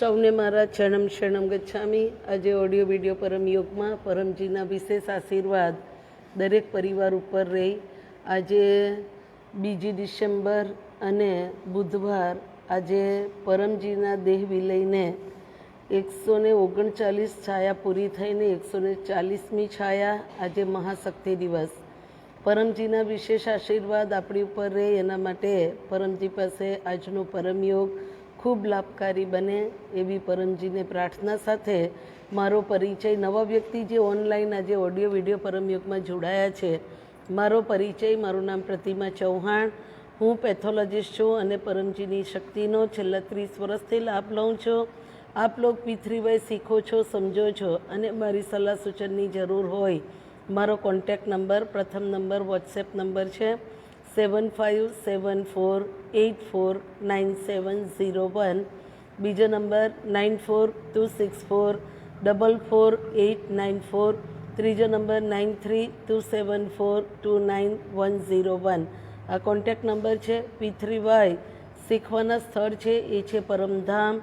સૌને મારા શરણમ શરણમ ગચ્છામી. આજે ઓડિયો વીડિયો પરમ યોગમાં, પરમજીના વિશેષ આશીર્વાદ દરેક પરિવાર ઉપર રહી. આજે બીજી ડિસેમ્બર અને બુધવાર આજે પરમજીના દેહ વિલયને એકસો ને ઓગણચાલીસ છાયા પૂરી થઈને એકસો ને ચાલીસમી છાયા આજે મહાશક્તિ દિવસ. પરમજીના વિશેષ આશીર્વાદ આપણી ઉપર રહે. એના માટે પરમજી પાસે આજનો પરમયોગ ખૂબ લાભકારી બને એવી પરમજીને પ્રાર્થના સાથે મારો પરિચય નવા વ્યક્તિ જે ઓનલાઈન આજે ઓડિયો વીડિયો પરમયોગમાં જોડાયા છે, મારો પરિચય, મારું નામ પ્રતિમા ચૌહાણ, હું પેથોલોજીસ્ટ છું અને પરમજીની શક્તિનો છેલ્લા ત્રીસ વર્ષથી લાભ લઉં છું. આપ લોગ પીથરીવાય શીખો છો, સમજો છો અને મારી સલાહ સૂચનની જરૂર હોય. મારો કોન્ટેક્ટ નંબર પ્રથમ નંબર વોટ્સએપ નંબર છે. Seven five seven four eight four nine seven zero one બીજો number nine four two six four double four eight nine four ત્રીજો number nine three two seven four two nine one zero one આ contact number છે P three Y. શીખવાના સ્થળ છે, એ છે પરમધામ.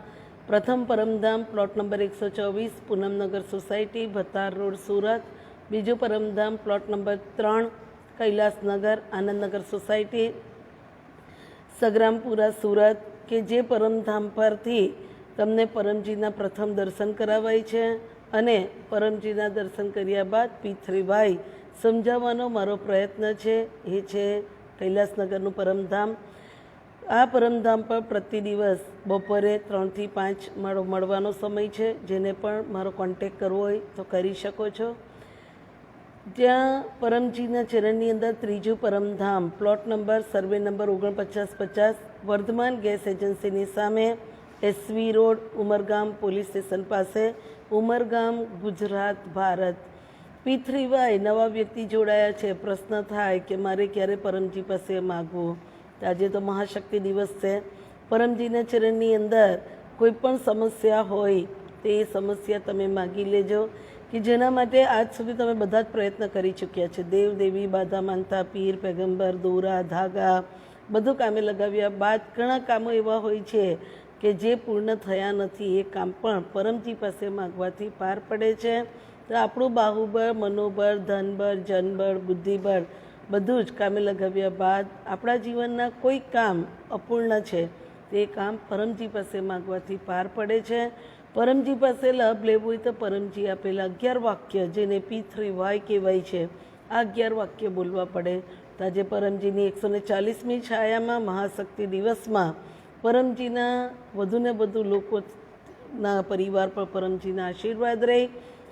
પ્રથમ પરમધામ plot number એકસો ચોવીસ, પૂનમનગર સોસાયટી ભતાર રોડ સુરત. બીજું પરમધામ પ્લોટ નંબર ત્રણ કૈલાસનગર, આનંદનગર સોસાયટી, સગ્રામપુરા, સુરત, કે જે પરમધામ પરથી તમને પરમજીના પ્રથમ દર્શન કરાવાય છે અને પરમજીના દર્શન કર્યા બાદ પીથરીભાઈ, સમજાવવાનો મારો પ્રયત્ન છે, એ છે કૈલાસનગરનું પરમધામ. આ પરમધામ પર પ્રતિ દિવસ બપોરે ત્રણથી પાંચ મારો મળવાનો સમય છે, જેને પણ મારો કોન્ટેક કરવો હોય તો કરી શકો છો. જ્યાં પરમજીના ચરણની અંદર ત્રીજું Paramdham. Plot number survey number ઓગણપચાસ પચાસ. વર્ધમાન ગેસ એજન્સીની સામે SV road, Umargam police station પાસે. Umargam, Gujarat, Bharat. P three Y, નવા વ્યક્તિ જોડાયા છે. પ્રશ્ન થાય કે મારે ક્યારે પરમજી પાસે માગવું? આજે તો મહાશક્તિ દિવસ છે. પરમજીના ચરણની અંદર કોઈ પણ સમસ્યા હોય, તે સમસ્યા તમે માગી લેજો. કે જેના માટે આજ સુધી તમે બધા જ પ્રયત્ન કરી ચૂક્યા છે. દેવ દેવી બાધા માનતા, પીર, પેગંબર, દોરા, ધાગા, બધું કામે લગાવ્યા બાદ ઘણા કામો એવા હોય છે કે જે પૂર્ણ થયા નથી. એ કામ પણ પરમજી પાસે માગવાથી પાર પડે છે. તો આપણું બાહુબળ, મનોબળ, ધનબળ, જનબળ, બુદ્ધિબળ બધું જ કામે લગાવ્યા બાદ આપણા જીવનના કોઈ કામ અપૂર્ણ છે. તે કામ પરમજી પાસે માગવાથી પાર પડે છે. પરમજી પાસે લાભ લેવો હોય તો પરમજી આપેલા અગિયાર વાક્ય, જેને પી થ્રી વાય કહેવાય છે, આ અગિયાર વાક્ય બોલવા પડે. તો આજે પરમજીની એકસો ને ચાલીસમી છાયામાં મહાશક્તિ દિવસમાં પરમજીના વધુને વધુ લોકોના પરિવાર પર પરમજીના આશીર્વાદ રહે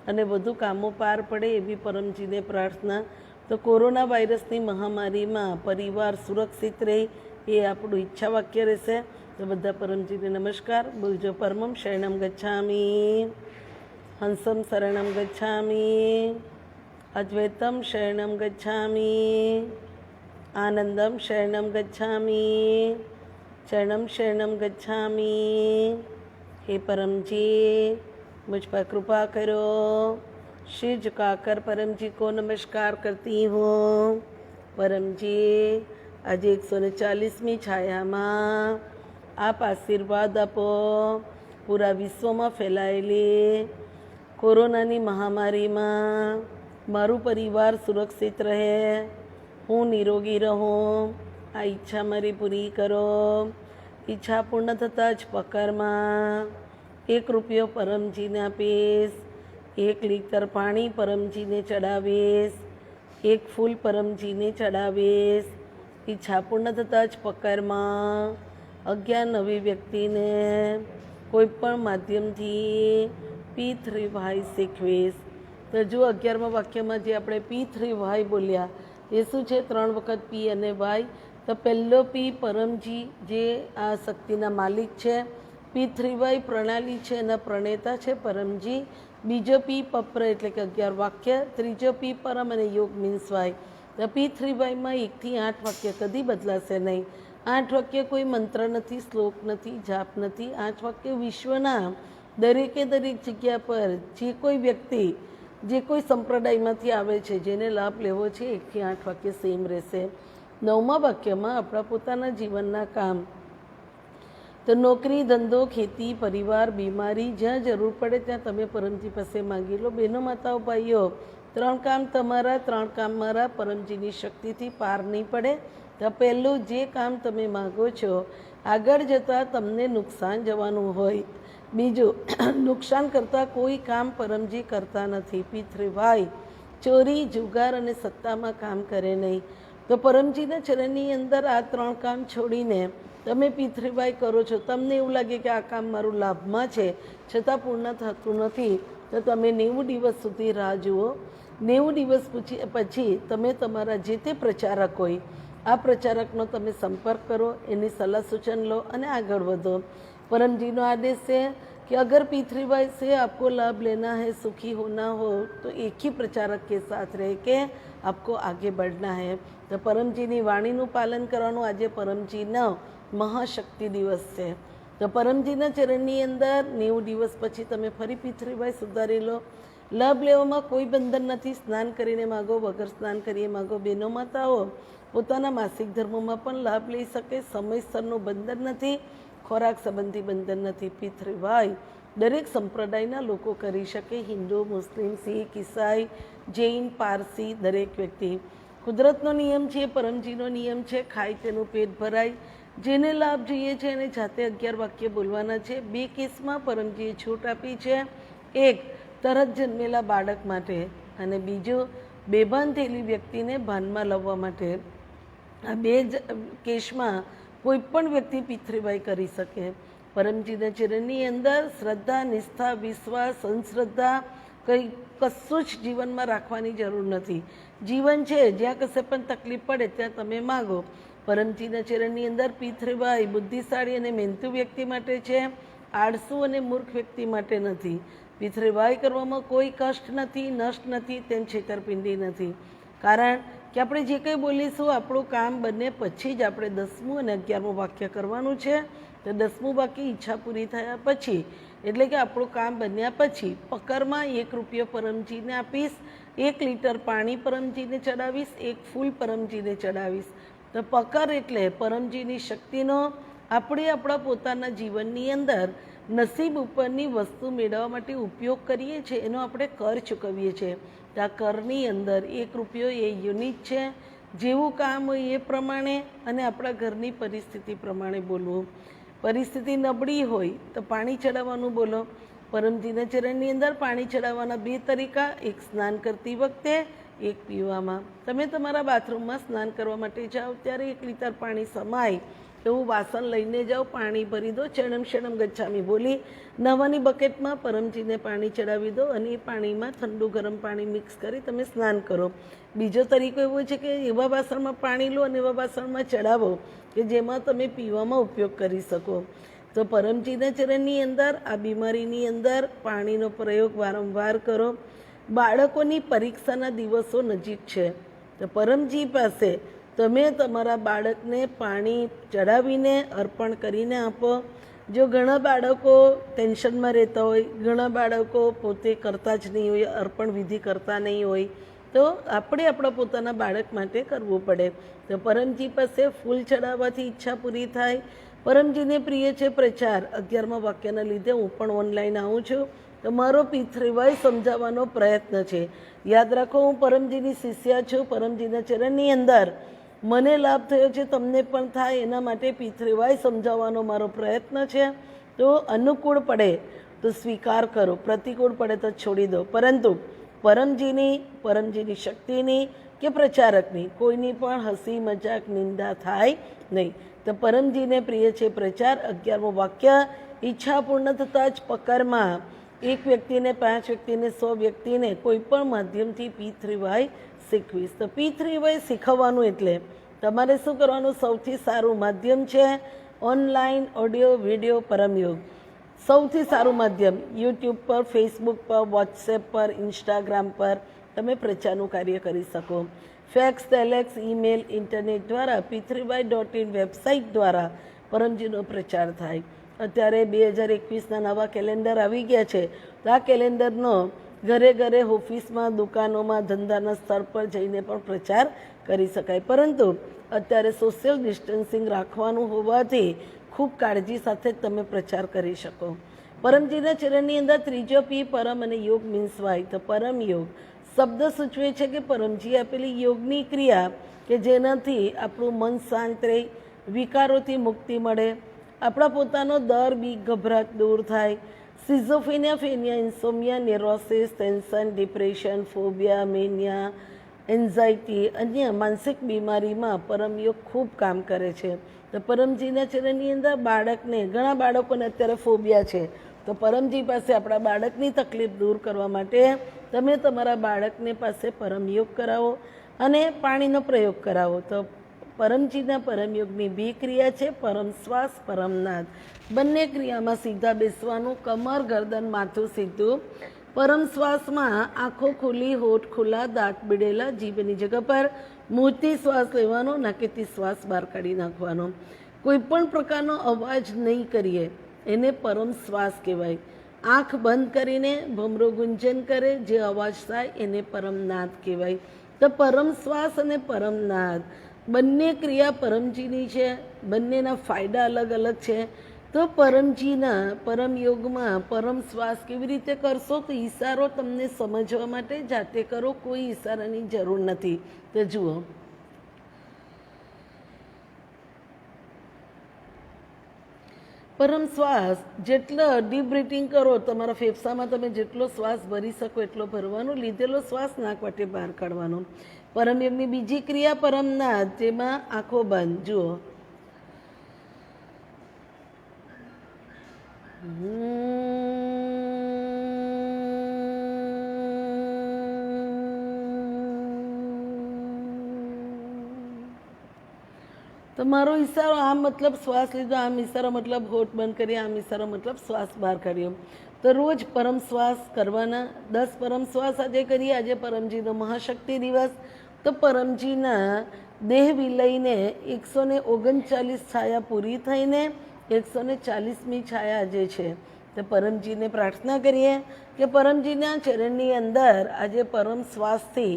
અને વધુ કામો પાર પડે એવી પરમજીને પ્રાર્થના. તો કોરોના વાયરસની મહામારીમાં પરિવાર સુરક્ષિત રહે એ આપણું ઈચ્છા વાક્ય રહેશે. તો બધા પરમજીને નમસ્કાર બોલજો પરમમ શરણમ ગચ્છામી હંસમ શરણમ ગચ્છામી અદ્વૈતમ શરણમ ગચ્છામી આનંદમ શરણમ ગચ્છામી શરણમ શરણમ ગચ્છામી हे परम जी मुझ पर कृपा करो सिर झुकाकर परम जी को नमस्कार करती हूँ परम जी આજે એકસો ને ચાલીસમી છાયામાં આપ આશીર્વાદ આપો. પૂરા વિશ્વમાં ફેલાયેલી કોરોનાની મહામારીમાં મારું પરિવાર સુરક્ષિત રહે. હું નિરોગી રહું. આ ઈચ્છા મારી પૂરી કરો. ઈચ્છા પૂર્ણ થતાં જ પકરમાં એક રૂપિયો પરમજીને આપીશ. એક લીટર પાણી પરમજીને ચડાવીશ. એક ફૂલ પરમજીને ચડાવીશ. ઈચ્છા પૂર્ણ થતાં જ પકરમાં અગિયાર નવી વ્યક્તિને કોઈપણ માધ્યમથી પી થ્રી વાય શીખવીશ. તો જો અગિયારમા વાક્યમાં જે આપણે પી થ્રી વાય બોલ્યા, એ શું છે? ત્રણ વખત પી અને વાય. તો પહેલો પી પરમજી જે આ શક્તિના માલિક છે. પી થ્રી વાય પ્રણાલી છે એના પ્રણેતા છે પરમજી. બીજો પી પપ્ર એટલે કે અગિયાર વાક્ય. ત્રીજો પી પરમ અને યોગ મીન્સ વાય. તો પી થ્રી વાયમાં એકથી આઠ વાક્ય કદી બદલાશે નહીં. આઠ વાક્ય કોઈ મંત્ર નથી, શ્લોક નથી, જાપ નથી. આઠ વાક્ય વિશ્વના દરેકે દરેક જગ્યા પર જે કોઈ વ્યક્તિ, જે કોઈ સંપ્રદાયમાંથી આવે છે, જેને લાભ લેવો છે એકથી આઠ વાક્ય સેમ રહેશે. નવમા વાક્યમાં આપણા પોતાના જીવનના કામ. તો નોકરી, ધંધો, ખેતી, પરિવાર, બીમારી, જ્યાં જરૂર પડે ત્યાં તમે પરમજી પાસે માંગી લો. બહેનો માતાઓ, ભાઈઓ, ત્રણ કામ તમારા, ત્રણ કામ મારા. પરમજીની શક્તિથી પાર નહીં પડે. તો પહેલું જે કામ તમે માગો છો, આગળ જતાં તમને નુકસાન જવાનું હોય. બીજું, નુકસાન કરતાં કોઈ કામ પરમજી કરતા નથી. પિતૃભાઈ, ચોરી, જુગાર અને સત્તામાં કામ કરે નહીં. તો પરમજીના ચરણની અંદર આ ત્રણ કામ છોડીને તમે પિતૃભાઈ કરો છો. તમને એવું લાગે કે આ કામ મારું લાભમાં છે, છતાં પૂર્ણ થતું નથી. તો તમે નેવું દિવસ સુધી રાહ જુઓ. નેવું દિવસ પછી પછી તમે તમારા જે તે પ્રચારક હોય આ પ્રચારકનો તમે સંપર્ક કરો એની સલાહ સૂચન લો અને આગળ વધો परमजीनो आदेश है कि अगर पृथ्वीभाई से आपको लाभ लेना है सुखी होना हो तो एक ही प्रचारक के साथ रह के आपको आगे बढ़ना है તો પરમજીની વાણીનું પાલન કરવાનું આજે પરમજીનો મહાશક્તિ દિવસ છે તો પરમજીના ચરણની અંદર નેવું દિવસ પછી તમે ફરી પૃથ્વીભાઈ સુધારી લો લાભ લેવામાં કોઈ બંધન નથી સ્નાન કરીને માગો વગર સ્નાન કરીએ માગો બહેનો માતાઓ પોતાના માસિક ધર્મોમાં પણ લાભ લઈ શકે સમયસરનું બંધન નથી, ખોરાક સંબંધી બંધન નથી. પિતૃભાઈ, દરેક સંપ્રદાયના લોકો કરી શકે હિન્દુ, મુસ્લિમ, શીખ, ઈસાઈ, જૈન, પારસી, દરેક વ્યક્તિ. કુદરતનો નિયમ છે, પરમજીનો નિયમ છે, ખાય તેનું પેટ ભરાય. જેને લાભ જોઈએ છે એને જાતે અગિયાર વાક્ય બોલવાના છે. બે કેસમાં પરમજીએ છૂટ આપી છે. એક, તરત જન્મેલા બાળક માટે અને બીજું, બેભાન થયેલી વ્યક્તિને ભાનમાં લાવવા માટે. આ બે જ કેસમાં કોઈ પણ વ્યક્તિ પિતૃભાઈ કરી શકે. પરમજીના ચરણની અંદર શ્રદ્ધા, નિષ્ઠા, વિશ્વાસ, અંધશ્રદ્ધા કંઈ કશું જ જીવનમાં રાખવાની જરૂર નથી. જીવન છે, જ્યાં કશે પણ તકલીફ પડે ત્યાં તમે માગો. પરમજીના ચરણની અંદર પિતૃભાઈ બુદ્ધિશાળી અને મહેનતુ વ્યક્તિ માટે છે, આળસુ અને મૂર્ખ વ્યક્તિ માટે નથી. પિતૃભાઈ કરવામાં કોઈ કષ્ટ નથી, નષ્ટ નથી, તેમ છેતરપિંડી નથી. કારણ કે આપણે જે કંઈ બોલીશું, આપણું કામ બને પછી જ આપણે દસમું અને અગિયારમું વાક્ય કરવાનું છે. તો દસમું બાકી ઈચ્છા પૂરી થયા પછી, એટલે કે આપણું કામ બન્યા પછી, પકરમાં એક રૂપિયો પરમજીને આપીશ, એક લીટર પાણી પરમજીને ચડાવીશ, એક ફૂલ પરમજીને ચડાવીશ. તો પકર એટલે પરમજીની શક્તિનો, આપણે આપણા પોતાના જીવનની અંદર નસીબ ઉપરની વસ્તુ મેળવવા માટે ઉપયોગ કરીએ છીએ, એનો આપણે કર ચૂકવીએ છીએ. તો આ કરની અંદર એક રૂપિયો એ યુનિટ છે. જેવું કામ હોય એ પ્રમાણે અને આપણા ઘરની પરિસ્થિતિ પ્રમાણે બોલવું. પરિસ્થિતિ નબળી હોય તો પાણી ચડાવવાનું બોલો. પરમજીના ચરણની અંદર પાણી ચડાવવાના બે તરીકા, એક સ્નાન કરતી વખતે, એક પીવામાં. તમે તમારા બાથરૂમમાં સ્નાન કરવા માટે જાઓ, ત્યારે એક લીટર પાણી સમાય. એવું વાસણ લઈને જાઓ, પાણી ભરી દો, ચણમ શણમ ગચ્છામી બોલી નવાની બકેટમાં પરમજીને પાણી ચડાવી દો અને એ પાણીમાં ઠંડુ ગરમ પાણી મિક્સ કરી તમે સ્નાન કરો. બીજો તરીકો એવો છે કે એવા વાસણમાં પાણી લો અને એવા વાસણમાં ચડાવો કે જેમાં તમે પીવામાં ઉપયોગ કરી શકો. તો પરમજીના ચરણની અંદર, આ બીમારીની અંદર પાણીનો પ્રયોગ વારંવાર કરો. બાળકોની પરીક્ષાના દિવસો નજીક છે. તો પરમજી પાસે તમે તમારા બાળકને પાણી ચડાવીને અર્પણ કરીને આપો. જો ઘણા બાળકો ટેન્શનમાં રહેતા હોય, ઘણા બાળકો પોતે કરતા જ નહીં હોય, અર્પણ વિધિ કરતા નહીં હોય, તો આપણે આપણા પોતાના બાળક માટે કરવું પડે. તો પરમજી પાસે ફૂલ ચડાવવાથી ઈચ્છા પૂરી થાય. પરમજીને પ્રિય છે પ્રચાર. અગિયારમાં વાક્યના લીધે હું પણ ઓનલાઈન આવું છું. તો મારો પિતૃભાઈ સમજાવવાનો પ્રયત્ન છે. યાદ રાખો, હું પરમજીની શિષ્યા છું. પરમજીના ચરણની અંદર મને લાભ થયો છે, તમને પણ થાય. એના માટે પિતૃભાઈ સમજાવવાનો મારો પ્રયત્ન છે. તો અનુકૂળ પડે તો સ્વીકાર કરો. પ્રતિકૂળ પડે તો છોડી દો. પરંતુ પરમજીની પરમજીની શક્તિની કે પ્રચારકની કોઈની પણ હસી, મજાક, નિંદા થાય નહીં. તો પરમજીને પ્રિય છે પ્રચાર. અગિયારમું વાક્ય, ઈચ્છા પૂર્ણ થતાં જ પકરમાં એક વ્યક્તિને પાંચ વ્યક્તિને સો વ્યક્તિને કોઈ પણ માધ્યમથી પી થ્રી વાય શીખવીશ. તો પી થ્રી વય શીખવવાનું એટલે તમારે શું કરવાનું? સૌથી સારું માધ્યમ છે ઓનલાઈન ઓડિયો વીડિયો પરમયોગ. સૌથી સારું માધ્યમ યુટ્યુબ પર, ફેસબુક પર, વોટ્સએપ પર, ઇન્સ્ટાગ્રામ પર તમે પ્રચારનું કાર્ય કરી શકો. ફેક્સ, ટેલેક્સ, ઈમેલ, ઇન્ટરનેટ દ્વારા પિથ્રીબાઈ ડોટ ઇન વેબસાઇટ દ્વારા પરમજીનો પ્રચાર થાય. અત્યારે બે હજાર એકવીસના નવા કેલેન્ડર આવી ગયા છે. તો આ કેલેન્ડરનો ઘરે ઘરે ઓફિસમાં, દુકાનોમાં, ધંધાના સ્થળ પર જઈને પણ પ્રચાર કરી શકાય. પરંતુ અત્યારે સોશિયલ ડિસ્ટન્સિંગ રાખવાનું હોવાથી ખૂબ કાળજી સાથે તમે પ્રચાર કરી શકો. પરમજીના ચરણની અંદર ત્રીજો પી, પરમ અને યોગ મીન્સ વાય તો પરમ યોગ શબ્દ સૂચવે છે કે પરમજી આપેલી યોગની ક્રિયા કે જેનાથી આપણું મન શાંત રહે, વિકારોથી મુક્તિ મળે, આપણા પોતાનો દર બી ગભરાટ દૂર થાય schizophrenia ફેનિયા insomnia neurosis tension depression phobia mania anxiety અન્ય માનસિક બીમારીમાં પરમયોગ ખૂબ કામ કરે છે. તો પરમજીના ચરણની અંદર બાળકને, ઘણા બાળકોને અત્યારે ફોબિયા છે. તો પરમજી પાસે આપણા બાળકની તકલીફ દૂર કરવા માટે તમે તમારા બાળકને પાસે પરમયોગ કરાવો અને પાણીનો પ્રયોગ કરાવો. તો પરમજીના પરમયોગની બે ક્રિયા છે, પરમ શ્વાસ પરમનાદ બંને ક્રિયામાં સીધા બેસવાનું, કમર, ગરદન, માથું સીધું. પરમ શ્વાસમાં આંખો ખુલી હોઠ ખુલ્લા, દાંત બીડેલા, જીભની જગ્યા પર મોટી શ્વાસ લેવાનો, નાકેથી શ્વાસ બહાર કાઢી નાખવાનો. કોઈ પણ પ્રકારનો અવાજ નહીં કરીએ, એને પરમ શ્વાસ કહેવાય. આંખ બંધ કરીને ભમરો ગુંજન કરે, જે અવાજ થાય એને પરમનાદ કહેવાય. તો પરમ શ્વાસ અને પરમનાદ બંને ક્રિયા પરમજીની છે, બંનેના ફાયદા અલગ અલગ છે. તો પરમજીના પરમ યોગમાં પરમ શ્વાસ કેવી રીતે કરશો તો ઈશારો તમને સમજવા માટે જાતે કરો, કોઈ ઈશારાની જરૂર નથી. તો જુઓ. પરમ શ્વાસ જેટલો ડીપ બ્રિથિંગ કરો, તમારા ફેફસામાં તમે જેટલો શ્વાસ ભરી શકો એટલો ભરવાનો, લીધેલો શ્વાસ નાક વાટે બહાર કાઢવાનો. પરમયોગની બીજી ક્રિયા પરમનાદ જેમાં આંખો બંધ. જુઓ. તમારો ઈશારો આમ મતલબ શ્વાસ લીધો, આમ ઈશારો મતલબ હોઠ બંધ કરી, આમ ઈશારો મતલબ શ્વાસ બહાર કાઢ્યો તો રોજ પરમ શ્વાસ કરવાના, દસ પરમ શ્વાસ આજે કરીએ, આજે પરમજીનો મહાશક્તિ દિવસ. તો પરમજીના દેહ વિલયને એકસો ને ઓગણચાલીસ છાયા પૂરી થઈને એકસો ને ચાલીસમી છાયા જે છે. તો પરમજીને પ્રાર્થના કરીએ કે પરમજીના ચરણની અંદર આજે પરમ શ્વાસથી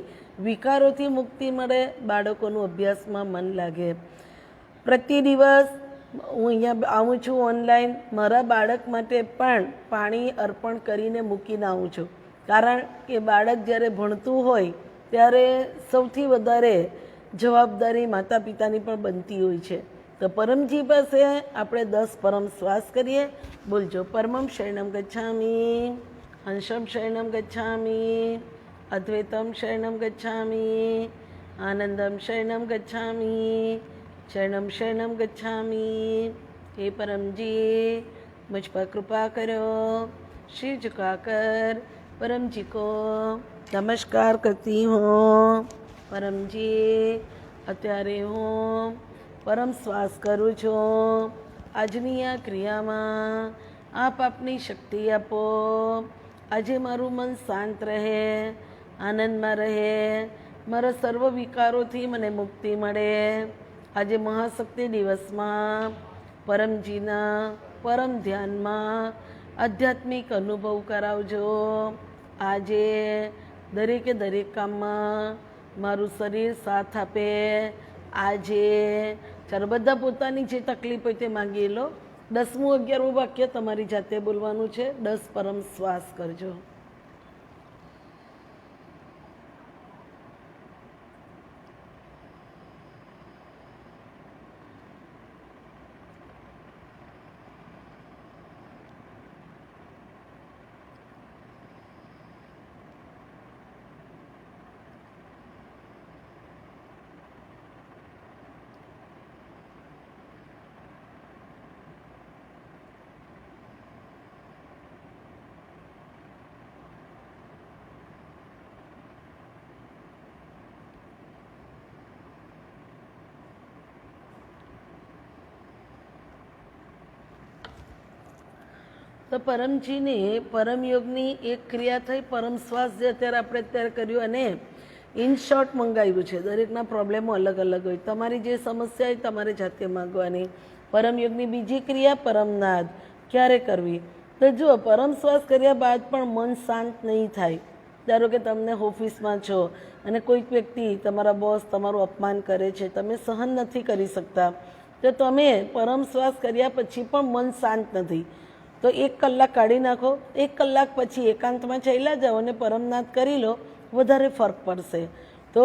વિકારોથી મુક્તિ મળે, બાળકોનું અભ્યાસમાં મન લાગે. પ્રતિ દિવસ હું અહીંયા આવું છું ઓનલાઈન. મારા બાળક માટે પણ પાણી અર્પણ કરીને મૂકીને આવું છું. કારણ કે બાળક જ્યારે ભણતું હોય ત્યારે સૌથી વધારે જવાબદારી માતા પિતાની પણ બનતી હોય છે. તો પરમજી પાસે આપણે દસ પરમ શ્વાસ કરીએ. બોલજો, પરમમ શરણમ ગચ્છામી, હંસમ શરણમ ગચ્છામી, અદ્વૈતમ શરણમ ગચ્છામી, આનંદમ શરણમ ગચ્છામી, શરણમ શરણમ ગચ્છામી. હે પરમજી મુજ પર કૃપા કરો શ્રી ઝુકાકર પરમજી કો નમસ્કાર કરતી હું પરમજી, અત્યારે હું પરમ શ્વાસ કરું છું. આજની આ ક્રિયામાં આપ આપની શક્તિ આપો. આજે મારું મન શાંત રહે, આનંદમાં રહે, મારા સર્વ વિકારોથી મને મુક્તિ મળે. આજે મહાશક્તિ દિવસમાં પરમજીના પરમ ધ્યાનમાં આધ્યાત્મિક અનુભવ કરાવજો. આજે દરેકે દરેક કામમાં મારું શરીર સાથ આપે. આજે ચાલો બધા પોતાની જે તકલીફ હોય તે માગી લો. દસમું અગિયારમું વાક્ય તમારી જાતે બોલવાનું છે. દસ પરમ શ્વાસ કરજો. તો પરમજીને પરમયોગની એક ક્રિયા થઈ, પરમ શ્વાસ જે અત્યારે આપણે અત્યારે કર્યું અને ઇન શોર્ટ મંગાવ્યું છે. દરેકના પ્રોબ્લેમો અલગ અલગ હોય. તમારી જે સમસ્યા હોય તમારે જાતે માગવાની. પરમયોગની બીજી ક્રિયા પરમનાદ. ક્યારે કરવી? તો જુઓ, પરમ શ્વાસ કર્યા બાદ પણ મન શાંત નહીં થાય. ધારો કે તમને ઓફિસમાં છો અને કોઈક વ્યક્તિ તમારા બોસ તમારું અપમાન કરે છે, તમે સહન નથી કરી શકતા. તો તમે પરમ શ્વાસ કર્યા પછી પણ મન શાંત નથી. તો એક કલાક કાઢી નાખો, એક કલાક પછી એકાંતમાં ચાલ્યા જાઓ અને પરમનાથ કરી લો, વધારે ફરક પડશે. તો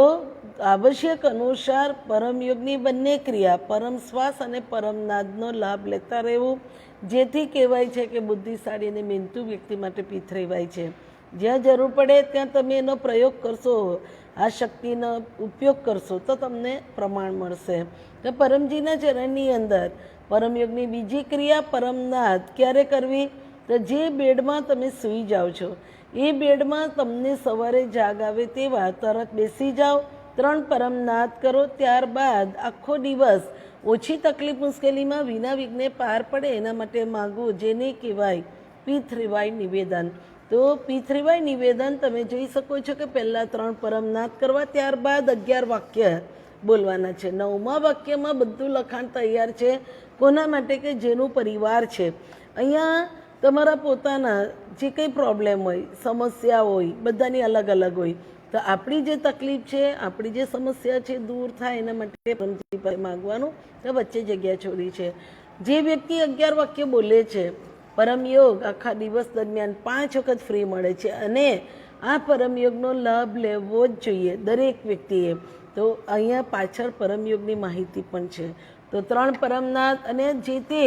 આવશ્યક અનુસાર પરમયોગની બંને ક્રિયા, પરમ શ્વાસ અને પરમનાદનો લાભ લેતા રહેવું, જેથી કહેવાય છે કે બુદ્ધિશાળી અને મહેનતુ વ્યક્તિ માટે પીથરેવાય છે. જ્યાં જરૂર પડે ત્યાં તમે એનો પ્રયોગ કરશો, આ શક્તિનો ઉપયોગ કરશો, તો તમને પ્રમાણ મળશે. તો પરમજીના ચરણની અંદર પરમયોગની બીજી ક્રિયા પરમનાથ. ક્યારે કરવી? તો જે બેડમાં તમે સૂઈ જાઓ છો. એ બેડમાં તમને સવારે જાગ આવે તેવા તરત બેસી જાઓ. ત્રણ પરમનાથ કરો, ત્યારબાદ આખો દિવસ ઓછી તકલીફ મુશ્કેલીમાં વિના વિઘ્ને પાર પડે એના માટે માગવું જેને કહેવાય પીથરીવાય નિવેદન. તો પીથરીવાય નિવેદન તમે જોઈ શકો છો કે પહેલાં ત્રણ પરમનાથ કરવા, ત્યારબાદ અગિયાર વાક્ય. બોલવાના છે. નવમા વાક્યમાં બધું લખાણ તૈયાર છે. કોના માટે? કે જેનું પરિવાર છે. અહીંયા તમારા પોતાના જે કંઈ પ્રોબ્લેમ હોય, સમસ્યા હોય, બધાની અલગ અલગ હોય. તો આપણી જે તકલીફ છે, આપણી જે સમસ્યા છે, દૂર થાય એના માટે માગવાનું તો વચ્ચે જગ્યા છોડી છે. જે વ્યક્તિ અગિયાર વાક્ય બોલે છે, પરમયોગ આખા દિવસ દરમિયાન પાંચ વખત ફ્રી મળે છે અને આ પરમયોગનો લાભ લેવો જ જોઈએ દરેક વ્યક્તિએ. તો અહીંયા પાછળ પરમયોગની માહિતી પણ છે. તો ત્રણ પરમનાથ અને જે તે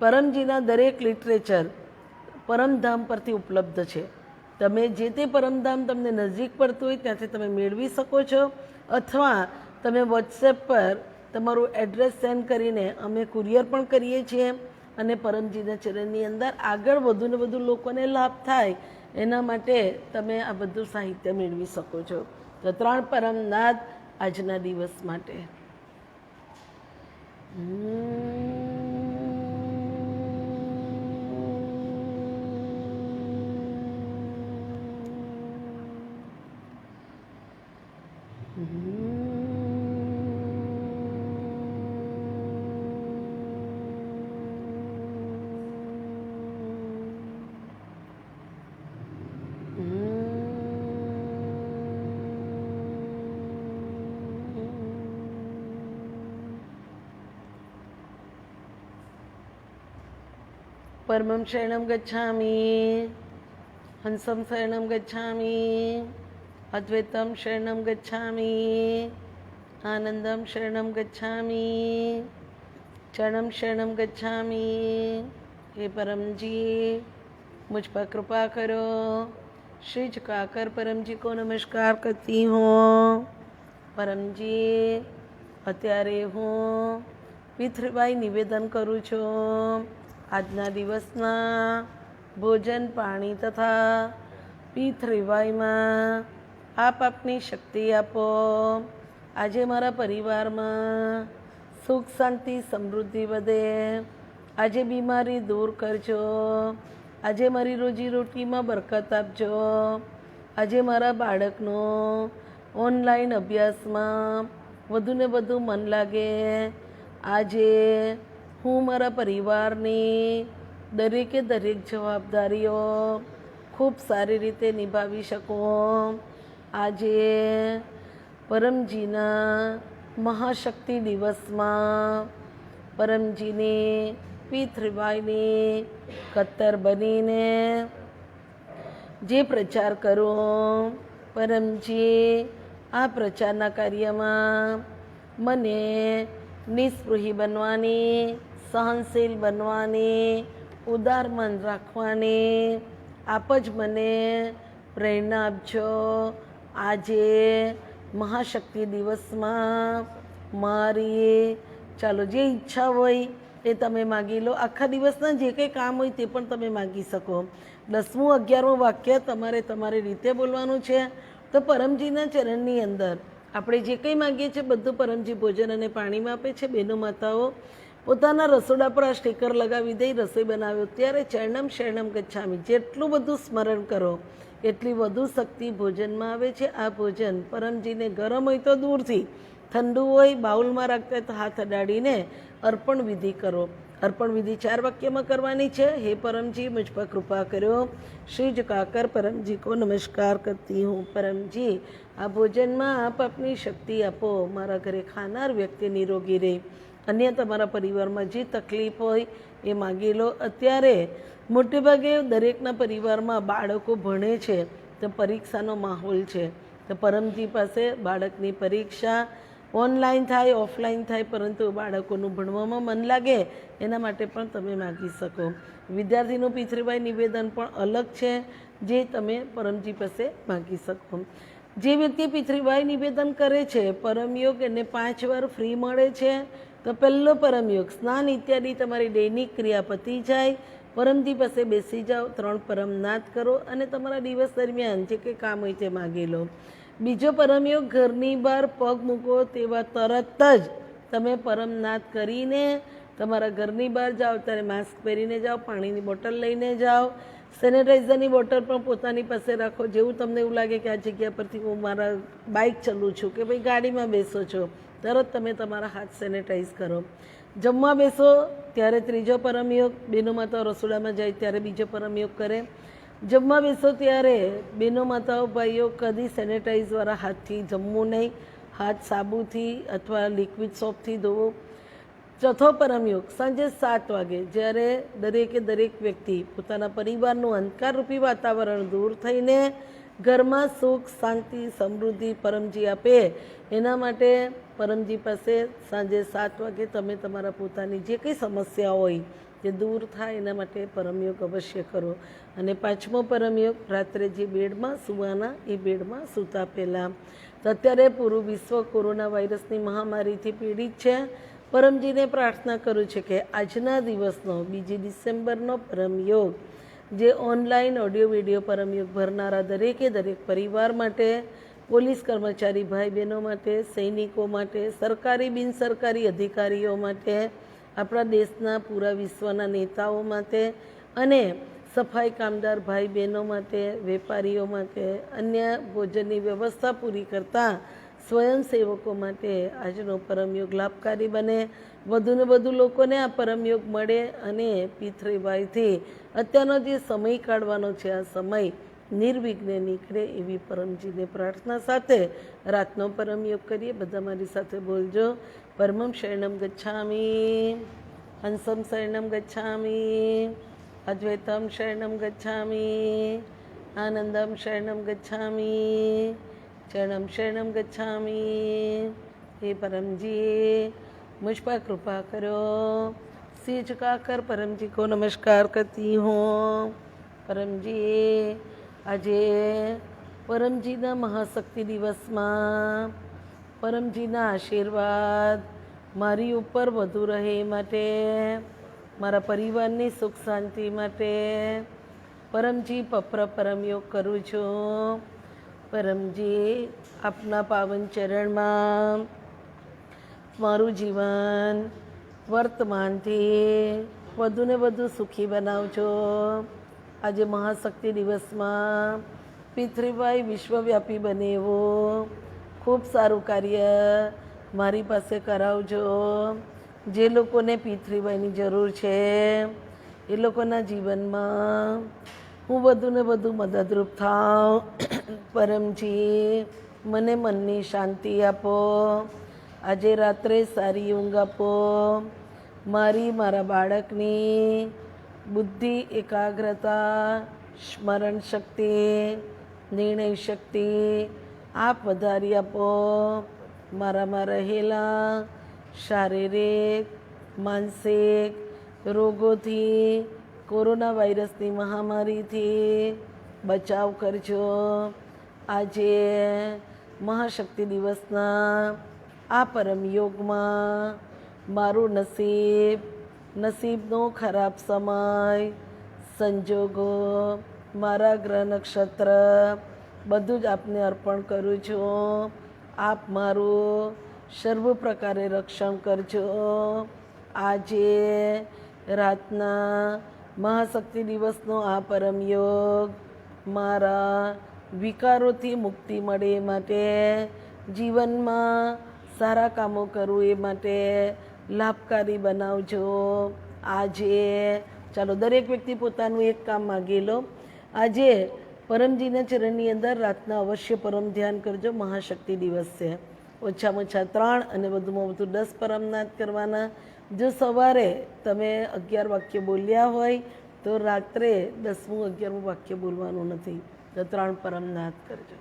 પરમજીના દરેક લિટરેચર પરમધામ પરથી ઉપલબ્ધ છે. તમે જે તે પરમધામ તમને નજીક પડતું હોય ત્યાંથી તમે મેળવી શકો છો અથવા તમે વોટ્સએપ પર તમારું એડ્રેસ સેન્ડ કરીને અમે કુરિયર પણ કરીએ છીએ અને પરમજીના ચરણની અંદર આગળ વધુને વધુ લોકોને લાભ થાય એના માટે તમે આ બધું સાહિત્ય મેળવી શકો છો. તો ત્રણ પરમનાથ આજના દિવસ માટે. પરમમ શરણમ ગચ્છામી હંસમ શરણમ ગચ્છામી અદ્વૈતમ શરણમ ગચ્છામી આનંદમ શરણમ ગચ્છામી ચરણમ શરણમ ગચ્છામી હે પરમજી મુજ પર કૃપા કરો શ્રી જકાકર પરમજી કો નમસ્કાર કરતી હું પરમજી અત્યારે હું પિતૃભાઈ નિવેદન કરું છું। આજના દિવસના ભોજન પાણી તથા પિતૃભાઈમાં આપ આપની શક્તિ આપો. આજે મારા પરિવારમાં સુખ, શાંતિ, સમૃદ્ધિ વધે. આજે બીમારી દૂર કરજો. આજે મારી રોજી રોટીમાં બરકત આપજો. આજે મારા બાળકનો ઓનલાઈન અભ્યાસમાં વધુને વધુ મન લાગે. આજે હું મારા પરિવારની દરેકે દરેક જવાબદારીઓ ખૂબ સારી રીતે નિભાવી શકું. આજે પરમજીના મહાશક્તિ દિવસમાં પરમજીની પિતૃભાઈની કત્તર બનીને જે પ્રચાર કરું, પરમજી, આ પ્રચારના કાર્યમાં મને નિસ્પૃહી બનવાની સહનશીલ બનવાની, ઉદાર મન રાખવાની. આપ જ મને પ્રેરણા આપજો. આજે મહાશક્તિ દિવસમાં મારી, ચાલો જે ઈચ્છા હોય એ તમે માગી લો. આખા દિવસના જે કંઈ કામ હોય તે પણ તમે માગી શકો. દસમું, અગિયારમું વાક્ય તમારે તમારી રીતે બોલવાનું છે. તો પરમજીના ચરણની અંદર આપણે જે કંઈ માગીએ છીએ બધું પરમજી ભોજન અને પાણીમાં આપે છે. બહેનો, માતાઓ પોતાના રસોડા પર આ સ્ટીકર લગાવી દઈ રસોઈ બનાવ્યો. ત્યારે ચરણમ શરણમ ગચ્છામી, જેટલું બધું સ્મરણ કરો, એટલી વધુ શક્તિ ભોજનમાં આવે છે આ ભોજન. પરમજીને ગરમ હોય તો દૂરથી, ઠંડુ હોય બાઉલમાં રાખતા હોય તો હાથ અડાડીને અર્પણ વિધિ કરો. અર્પણ વિધિ ચાર વાક્યમાં કરવાની છે. હે પરમજી, મુજ પર કૃપા કર્યો. શ્રી કાકર પરમજી કો નમસ્કાર કરતી હું. પરમજી, આ ભોજનમાં આપ આપની શક્તિ આપો. મારા ઘરે ખાનાર વ્યક્તિ નિરોગી રહે અન્ય તમારા પરિવારમાં જે તકલીફ હોય એ માગી લો. અત્યારે મોટેભાગે દરેકના પરિવારમાં બાળકો ભણે છે, તો પરીક્ષાનો માહોલ છે. તો પરમજી પાસે બાળકની પરીક્ષા ઓનલાઈન થાય, ઓફલાઈન થાય, પરંતુ બાળકોનું ભણવામાં મન લાગે, એના માટે પણ તમે માગી શકો. વિદ્યાર્થીનું પિતૃભાઈ નિવેદન પણ અલગ છે, જે તમે પરમજી પાસે માગી શકો. જે વ્યક્તિ પિતૃભાઈ નિવેદન કરે છે, પરમયોગ એને પાંચ વાર ફ્રી મળે છે તો પહેલો પરમયોગ, સ્નાન ઇત્યાદિ તમારી દૈનિક ક્રિયા પતી જાય પરમજી પાસે બેસી જાઓ, ત્રણ પરમનાથ કરો અને તમારા દિવસ દરમિયાન જે કંઈ કામ હોય તે માગી લો. બીજો પરમયોગ, ઘરની બહાર પગ મૂકો તેવા તરત જ તમે પરમનાથ કરીને તમારા ઘરની બહાર જાઓ, ત્યારે માસ્ક પહેરીને જાઓ, પાણીની બોટલ લઈને જાઓ, સેનેટાઈઝરની બોટલ પણ પોતાની પાસે રાખો, જેવું તમને એવું લાગે કે આ જગ્યા પરથી હું મારા બાઇક ચલું છું કે ભાઈ ગાડીમાં બેસો છો. તરત તમે તમારા હાથ સેનેટાઈઝ કરો. જમવા બેસો, ત્યારે ત્રીજો પરમયોગ, બેનો માતાઓ રસોડામાં જાય ત્યારે બીજો પરમયોગ કરે. જમવા બેસો ત્યારે બેનો માતાઓ ભાઈઓ કદી સેનેટાઈઝવાળા હાથથી જમવું નહીં. હાથ સાબુથી અથવા લિક્વિડ સોપથી ધોવો. ચોથો પરમયોગ, સાંજે સાત વાગે, જ્યારે દરેકે દરેક વ્યક્તિ પોતાના પરિવારનું અંધકારરૂપી વાતાવરણ દૂર થઈને ઘરમાં સુખ, શાંતિ, સમૃદ્ધિ પરમજી આપે. એના માટે પરમજી પાસે સાંજે સાત વાગે તમે તમારા પોતાની જે કંઈ સમસ્યા હોય તે દૂર થાય એના માટે પરમયોગ અવશ્ય કરો. અને પાંચમો પરમયોગ, રાત્રે જે બેડમાં સૂવાના, એ બેડમાં સૂતા પહેલાં. તો અત્યારે પૂરું વિશ્વ કોરોના વાયરસની મહામારીથી પીડિત છે. પરમજીને પ્રાર્થના કરું છે કે આજના દિવસનો, બીજી ડિસેમ્બરનો પરમયોગ જે ઓનલાઈન ઓડિયો વીડિયો પરમયોગ ભરનારા દરેકે દરેક પરિવાર માટે, પોલીસ કર્મચારી ભાઈ બહેનો માટે, સૈનિકો માટે, સરકારી બિનસરકારી અધિકારીઓ માટે, આપણા દેશના પૂરા વિશ્વના નેતાઓ માટે અને સફાઈ કામદાર ભાઈ બહેનો માટે, વેપારીઓ માટે, અન્ય ભોજનની વ્યવસ્થા પૂરી કરતા સ્વયંસેવકો માટે આજનો પરમયોગ લાભકારી બને. વધુને વધુ લોકોને આ પરમયોગ મળે અને પિતૃભાઈથી અત્યારનો જે સમય કાઢવાનો છે, આ સમય નિર્વિઘ્ને નીકળે એવી પરમજીને પ્રાર્થના સાથે રાતનો પરમયોગ કરીએ. બધા મારી સાથે બોલજો. પરમમ શરણમ ગચ્છામી, હંસમ શરણમ ગચ્છામી, અદ્વૈતમ શરણમ ગચ્છામી, આનંદમ શરણમ ગચ્છામી, ચરણમ શરણમ ગચ્છામી. હે પરમજી मुझ पर कृपा करो सिर झुकाकर परम जी को नमस्कार करती हूँ પરમ જી આજે પરમજીના મહાશક્તિ દિવસમાં પરમજીના આશીર્વાદ મારી ઉપર વધુ રહે એ માટે મારા પરિવારની સુખ શાંતિ માટે પરમજી પપ્ર પરમયોગ કરું છું પરમજી આપના પાવન ચરણમાં મારું જીવન વર્તમાનથી વધુને વધુ સુખી બનાવજો. આજે મહાશક્તિ દિવસમાં પિતૃભાઈ વિશ્વવ્યાપી બને એવો ખૂબ સારું કાર્ય મારી પાસે કરાવજો. જે લોકોને પિતૃભાઈની જરૂર છે, એ લોકોના જીવનમાં હું વધુને વધુ મદદરૂપ થાઉં પરમજી, મને મનની શાંતિ આપો. આજે રાત્રે સારી ઊંઘ આપો. મારી, મારા બાળકની બુદ્ધિ, એકાગ્રતા, સ્મરણ શક્તિ, નિર્ણય શક્તિ આપ વધારી આપો. મારામાં રહેલા શારીરિક, માનસિક રોગોથી, કોરોના વાયરસની મહામારીથી બચાવ કરજો. આજે મહાશક્તિ દિવસના આ પરમ યોગમાં મારું નસીબ, નસીબનો ખરાબ સમય, સંજોગો, મારા ગ્રહ નક્ષત્ર, બધું જ આપને અર્પણ કરું છું. આપ મારું સર્વ પ્રકારે રક્ષણ કરજો. આજે રાતના મહાશક્તિ દિવસનો આ પરમ યોગ મારા વિકારોથી મુક્તિ મળે માટે જીવનમાં સારા કામો કરું એ માટે લાભકારી બનાવજો. આજે ચાલો દરેક વ્યક્તિ પોતાનું એક કામ માગી લો. આજે પરમજીના ચરણની અંદર રાતના અવશ્ય પરમ ધ્યાન કરજો. મહાશક્તિ દિવસ છે. ઓછામાં ઓછા ત્રણ અને વધુમાં વધુ દસ પરમનાથ કરવાના. જો સવારે તમે અગિયાર વાક્ય બોલ્યા હોય, તો રાત્રે દસમું, અગિયારમું વાક્ય બોલવાનું નથી. તો ત્રણ પરમનાથ કરજો.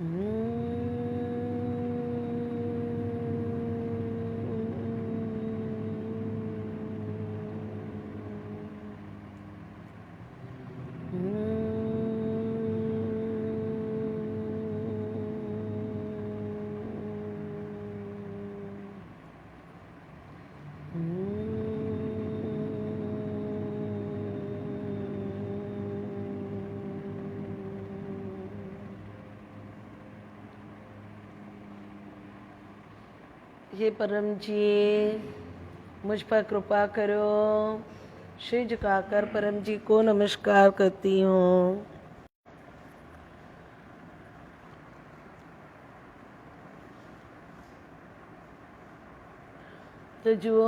हे परम जी मुझ पर कृपा करो श्री झुकाकर परम जी को नमस्कार करती हूँ તો જુઓ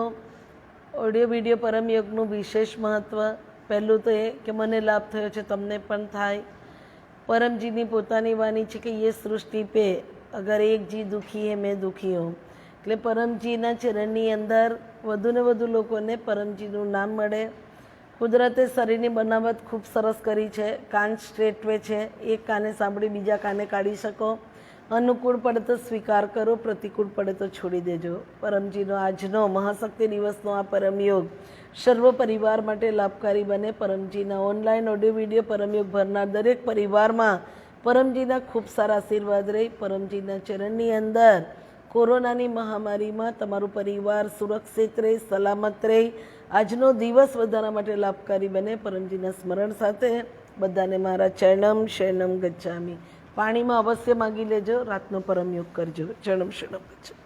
ઓડિયો વિડીયો પરમયોગનું વિશેષ મહત્ત્વ પહેલું તો એ કે મને લાભ થયો છે તમને પણ થાય પરમજીની પોતાની વાણી છે કે ये સૃષ્ટિ पे અગર એક જી દુખી હે મેં દુખી હું એટલે પરમજીના ચરણની અંદર વધુને વધુ લોકોને પરમજીનું નામ મળે. કુદરતે શરીરની બનાવટ ખૂબ સરસ કરી છે. કાન સ્ટ્રેટવે છે. એક કાને સાંભળી બીજા કાને કાઢી શકો. અનુકૂળ પડે તો સ્વીકાર કરો, પ્રતિકૂળ પડે તો છોડી દેજો. પરમજીનો આજનો મહાશક્તિ દિવસનો આ પરમયોગ સર્વ પરિવાર માટે લાભકારી બને. પરમજીના ઓનલાઈન ઓડિયો વીડિયો પરમયોગ ભરનાર દરેક પરિવારમાં પરમજીના ખૂબ સારા આશીર્વાદ રહી. પરમજીના ચરણની અંદર કોરોનાની મહામારીમાં તમારું પરિવાર સુરક્ષિત રહે, સલામત રહે. આજનો દિવસ બધાના માટે લાભકારી બને. પરમજીના સ્મરણ સાથે બધાને મારા ચરણમ શરણમ ગચ્છામી. પાણીમાં અવશ્ય માગી લેજો. રાતનો પરમયોગ કરજો. ચરણમ શરણમ ગચ્છામી.